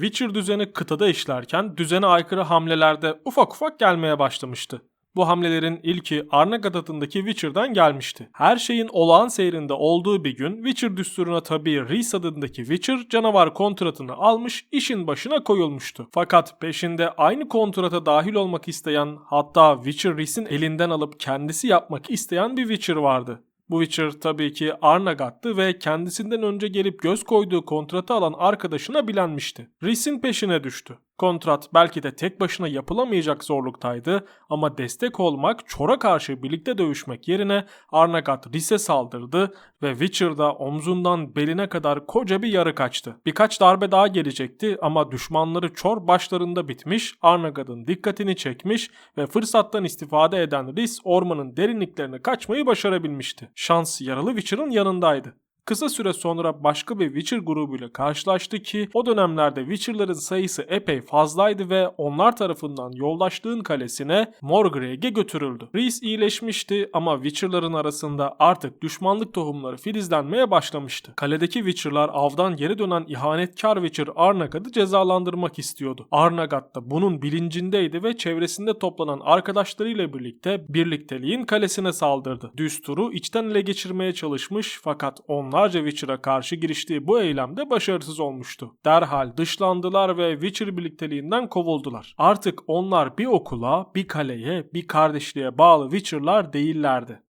Witcher düzeni kıtada işlerken düzene aykırı hamlelerde ufak ufak gelmeye başlamıştı. Bu hamlelerin ilki Arnagat adındaki Witcher'dan gelmişti. Her şeyin olağan seyrinde olduğu bir gün Witcher düsturuna tabi Rhys adındaki Witcher canavar kontratını almış işin başına koyulmuştu. Fakat peşinde aynı kontrata dahil olmak isteyen hatta Witcher Rhys'in elinden alıp kendisi yapmak isteyen bir Witcher vardı. Bu Witcher tabii ki Arnagat'tı ve kendisinden önce gelip göz koyduğu kontratı alan arkadaşına bilenmişti. Rhys'in peşine düştü. Kontrat belki de tek başına yapılamayacak zorluktaydı ama destek olmak, Çor'a karşı birlikte dövüşmek yerine Arnagat Rhys'e saldırdı ve Witcher'da omzundan beline kadar koca bir yarı kaçtı. Birkaç darbe daha gelecekti ama düşmanları Çor başlarında bitmiş, Arnagat'ın dikkatini çekmiş ve fırsattan istifade eden Rhys ormanın derinliklerine kaçmayı başarabilmişti. Şans yaralı Witcher'ın yanındaydı. Kısa süre sonra başka bir Witcher grubuyla karşılaştı ki o dönemlerde Witcher'ların sayısı epey fazlaydı ve onlar tarafından yoldaşlığın kalesine Morgregg'e götürüldü. Rhys iyileşmişti ama Witcher'ların arasında artık düşmanlık tohumları filizlenmeye başlamıştı. Kaledeki Witcher'lar avdan geri dönen ihanetkar Witcher Arnagad'ı cezalandırmak istiyordu. Arnagad da bunun bilincindeydi ve çevresinde toplanan arkadaşlarıyla birlikte birlikteliğin kalesine saldırdı. Düsturu içten ele geçirmeye çalışmış fakat onlar onlarca Witcher'a karşı giriştiği bu eylemde başarısız olmuştu. Derhal dışlandılar ve Witcher birlikteliğinden kovuldular. Artık onlar bir okula, bir kaleye, bir kardeşliğe bağlı Witcher'lar değillerdi.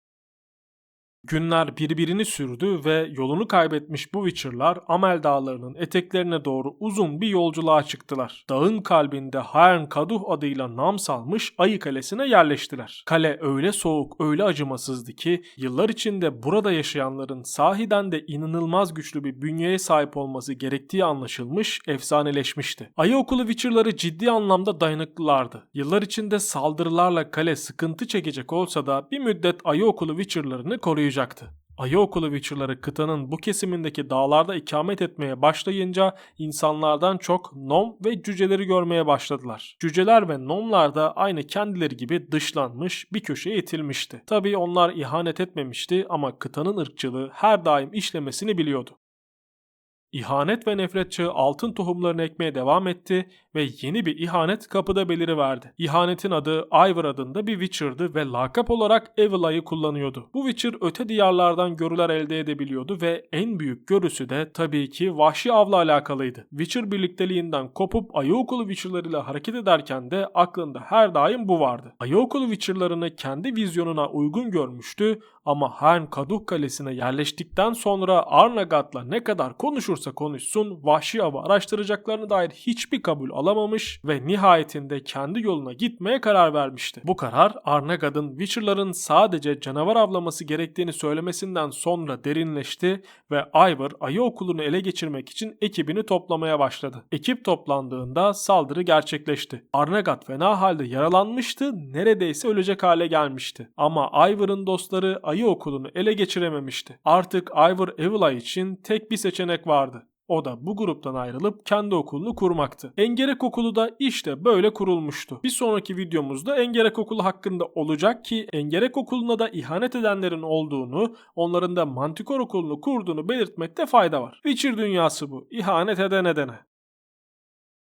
Günler birbirini sürdü ve yolunu kaybetmiş bu Witcher'lar Amel dağlarının eteklerine doğru uzun bir yolculuğa çıktılar. Dağın kalbinde Haern Kaduh adıyla nam salmış Ayı Kalesi'ne yerleştiler. Kale öyle soğuk, öyle acımasızdı ki yıllar içinde burada yaşayanların sahiden de inanılmaz güçlü bir bünyeye sahip olması gerektiği anlaşılmış, efsaneleşmişti. Ayı okulu Witcher'ları ciddi anlamda dayanıklılardı. Yıllar içinde saldırılarla kale sıkıntı çekecek olsa da bir müddet Ayı okulu Witcher'larını koruyacak olacaktı. Ayı okulu Witcher'ları kıtanın bu kesimindeki dağlarda ikamet etmeye başlayınca insanlardan çok nom ve cüceleri görmeye başladılar. Cüceler ve nomlar da aynı kendileri gibi dışlanmış bir köşeye itilmişti. Tabii onlar ihanet etmemişti ama kıtanın ırkçılığı her daim işlemesini biliyordu. İhanet ve nefret çağı altın tohumlarını ekmeye devam etti ve yeni bir ihanet kapıda beliriverdi. İhanetin adı Ivor adında bir Witcher'dı ve lakap olarak Evil Eye'ı kullanıyordu. Bu Witcher öte diyarlardan görüler elde edebiliyordu ve en büyük görüsü de tabii ki vahşi avla alakalıydı. Witcher birlikteliğinden kopup ayı okulu Witcher'larıyla hareket ederken de aklında her daim bu vardı. Ayı okulu Witcher'larını kendi vizyonuna uygun görmüştü ama Hern Kaduh Kalesi'ne yerleştikten sonra Arnagat'la ne kadar konuşursa konuşsun vahşi avı araştıracaklarına dair hiçbir kabul alamamış ve nihayetinde kendi yoluna gitmeye karar vermişti. Bu karar Arnagad'ın Witcher'ların sadece canavar avlaması gerektiğini söylemesinden sonra derinleşti ve Ivor ayı okulunu ele geçirmek için ekibini toplamaya başladı. Ekip toplandığında saldırı gerçekleşti. Arnagad fena halde yaralanmıştı, neredeyse ölecek hale gelmişti. Ama Ivor'ın dostları ayı okulunu ele geçirememişti. Artık Ivor Evilay için tek bir seçenek vardı. O da bu gruptan ayrılıp kendi okulunu kurmaktı. Engerek okulu da işte böyle kurulmuştu. Bir sonraki videomuzda Engerek okulu hakkında olacak ki Engerek okuluna da ihanet edenlerin olduğunu, onların da Mantikor okulunu kurduğunu belirtmekte fayda var. Witcher dünyası bu. İhanet eden edene.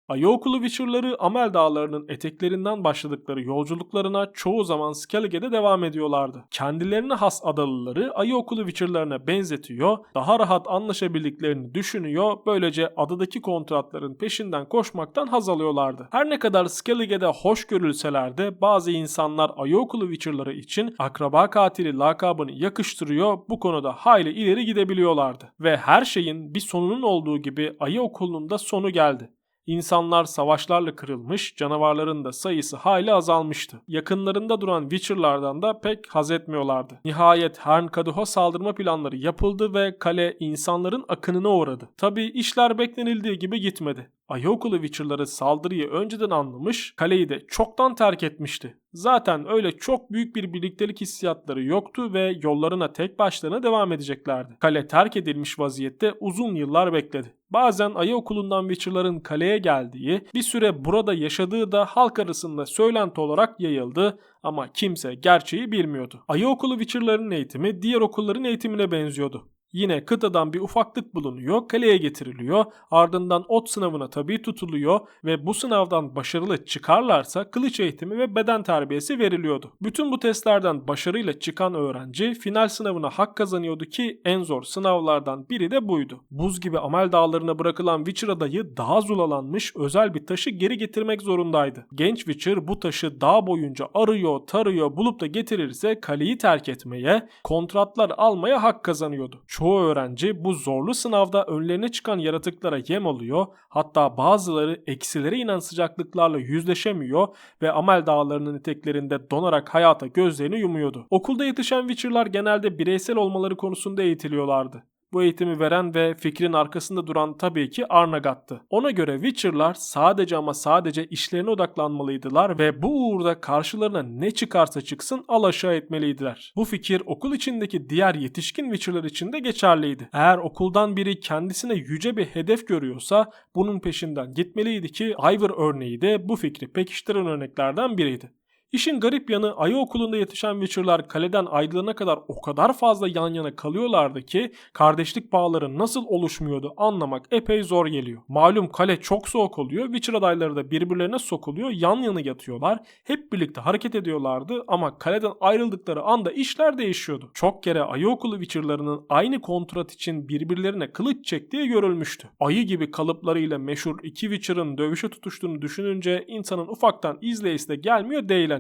Ayı okulu Witcher'ları Amel dağlarının eteklerinden başladıkları yolculuklarına çoğu zaman Skellige'de devam ediyorlardı. Kendilerine has adalıları Ayı okulu Witcher'larına benzetiyor, daha rahat anlaşabildiklerini düşünüyor, böylece adadaki kontratların peşinden koşmaktan haz alıyorlardı. Her ne kadar Skellige'de hoş görülseler de bazı insanlar Ayı okulu Witcher'ları için akraba katili lakabını yakıştırıyor, bu konuda hayli ileri gidebiliyorlardı. Ve her şeyin bir sonunun olduğu gibi Ayı okulunun da sonu geldi. İnsanlar savaşlarla kırılmış, canavarların da sayısı hayli azalmıştı. Yakınlarında duran Witcher'lardan da pek haz etmiyorlardı. Nihayet Hern Kaduh'a saldırma planları yapıldı ve kale insanların akınına uğradı. Tabi işler beklenildiği gibi gitmedi. Ayokulu Witcher'ları saldırıyı önceden anlamış, kaleyi de çoktan terk etmişti. Zaten öyle çok büyük bir birliktelik hissiyatları yoktu ve yollarına tek başlarına devam edeceklerdi. Kale terk edilmiş vaziyette uzun yıllar bekledi. Bazen ayı okulundan Witcher'ların kaleye geldiği, bir süre burada yaşadığı da halk arasında söylenti olarak yayıldı ama kimse gerçeği bilmiyordu. Ayı okulu Witcher'ların eğitimi diğer okulların eğitimine benziyordu. Yine kıtadan bir ufaklık bulunuyor, kaleye getiriliyor, ardından ot sınavına tabi tutuluyor ve bu sınavdan başarılı çıkarlarsa kılıç eğitimi ve beden terbiyesi veriliyordu. Bütün bu testlerden başarıyla çıkan öğrenci final sınavına hak kazanıyordu ki en zor sınavlardan biri de buydu. Buz gibi amel dağlarına bırakılan Witcher adayı daha zulalanmış özel bir taşı geri getirmek zorundaydı. Genç Witcher bu taşı dağ boyunca arıyor, tarıyor, bulup da getirirse kaleyi terk etmeye, kontratlar almaya hak kazanıyordu. Çoğu öğrenci bu zorlu sınavda önlerine çıkan yaratıklara yem oluyor, hatta bazıları eksilere inen sıcaklıklarla yüzleşemiyor ve Amel dağlarının eteklerinde donarak hayata gözlerini yumuyordu. Okulda yetişen Witcher'lar genelde bireysel olmaları konusunda eğitiliyorlardı. Bu eğitimi veren ve fikrin arkasında duran tabii ki Arnagat'tı. Ona göre Witcher'lar sadece ama sadece işlerine odaklanmalıydılar ve bu uğurda karşılarına ne çıkarsa çıksın alaşağı etmeliydiler. Bu fikir okul içindeki diğer yetişkin Witcher'lar için de geçerliydi. Eğer okuldan biri kendisine yüce bir hedef görüyorsa bunun peşinden gitmeliydi ki Ivor örneği de bu fikri pekiştiren örneklerden biriydi. İşin garip yanı ayı okulunda yetişen Witcher'lar kaleden ayrılana kadar o kadar fazla yan yana kalıyorlardı ki kardeşlik bağları nasıl oluşmuyordu anlamak epey zor geliyor. Malum kale çok soğuk oluyor. Witcher adayları da birbirlerine sokuluyor. Yan yana yatıyorlar. Hep birlikte hareket ediyorlardı ama kaleden ayrıldıkları anda işler değişiyordu. Çok kere ayı okulu Witcher'larının aynı kontrat için birbirlerine kılıç çektiği görülmüştü. Ayı gibi kalıplarıyla meşhur iki Witcher'ın dövüşe tutuştuğunu düşününce insanın ufaktan izleyisi de gelmiyor değil.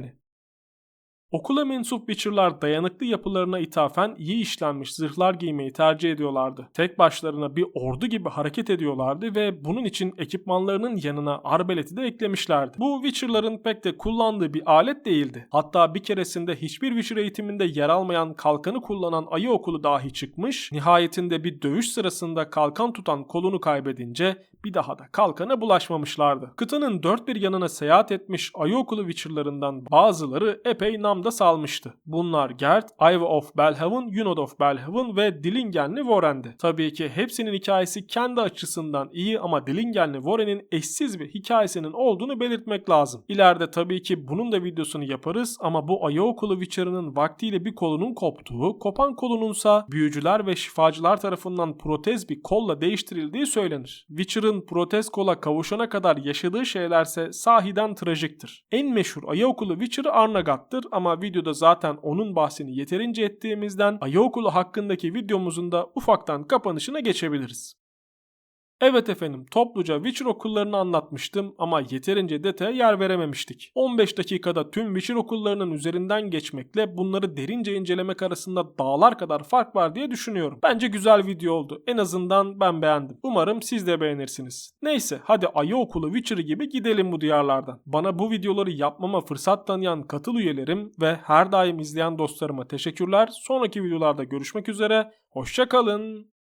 Okula mensup Witcher'lar dayanıklı yapılarına ithafen iyi işlenmiş zırhlar giymeyi tercih ediyorlardı. Tek başlarına bir ordu gibi hareket ediyorlardı ve bunun için ekipmanlarının yanına arbeleti de eklemişlerdi. Bu Witcher'ların pek de kullandığı bir alet değildi. Hatta bir keresinde hiçbir Witcher eğitiminde yer almayan kalkanı kullanan ayı okulu dahi çıkmış, nihayetinde bir dövüş sırasında kalkan tutan kolunu kaybedince bir daha da kalkana bulaşmamışlardı. Kıtanın dört bir yanına seyahat etmiş ayı okulu Witcher'larından bazıları epey namda salmıştı. Bunlar Gert, Iva of Belhaven, Yunod of Belhaven ve Dilingenli Warren'di. Tabii ki hepsinin hikayesi kendi açısından iyi ama Dilingenli Warren'in eşsiz bir hikayesinin olduğunu belirtmek lazım. İleride tabii ki bunun da videosunu yaparız ama bu ayı okulu Witcher'ının vaktiyle bir kolunun koptuğu, kopan kolununsa büyücüler ve şifacılar tarafından protez bir kolla değiştirildiği söylenir. Witcher'ın protez kola kavuşana kadar yaşadığı şeylerse sahiden trajiktir. En meşhur ayı okulu Witcher Arnagat'tır ama videoda zaten onun bahsini yeterince ettiğimizden ayı okulu hakkındaki videomuzun da ufaktan kapanışına geçebiliriz. Evet efendim topluca Witcher okullarını anlatmıştım ama yeterince detaya yer verememiştik. 15 dakikada tüm Witcher okullarının üzerinden geçmekle bunları derince incelemek arasında dağlar kadar fark var diye düşünüyorum. Bence güzel video oldu. En azından ben beğendim. Umarım siz de beğenirsiniz. Neyse hadi ayı okulu Witcher gibi gidelim bu diyarlardan. Bana bu videoları yapmama fırsat tanıyan katıl üyelerim ve her daim izleyen dostlarıma teşekkürler. Sonraki videolarda görüşmek üzere. Hoşçakalın.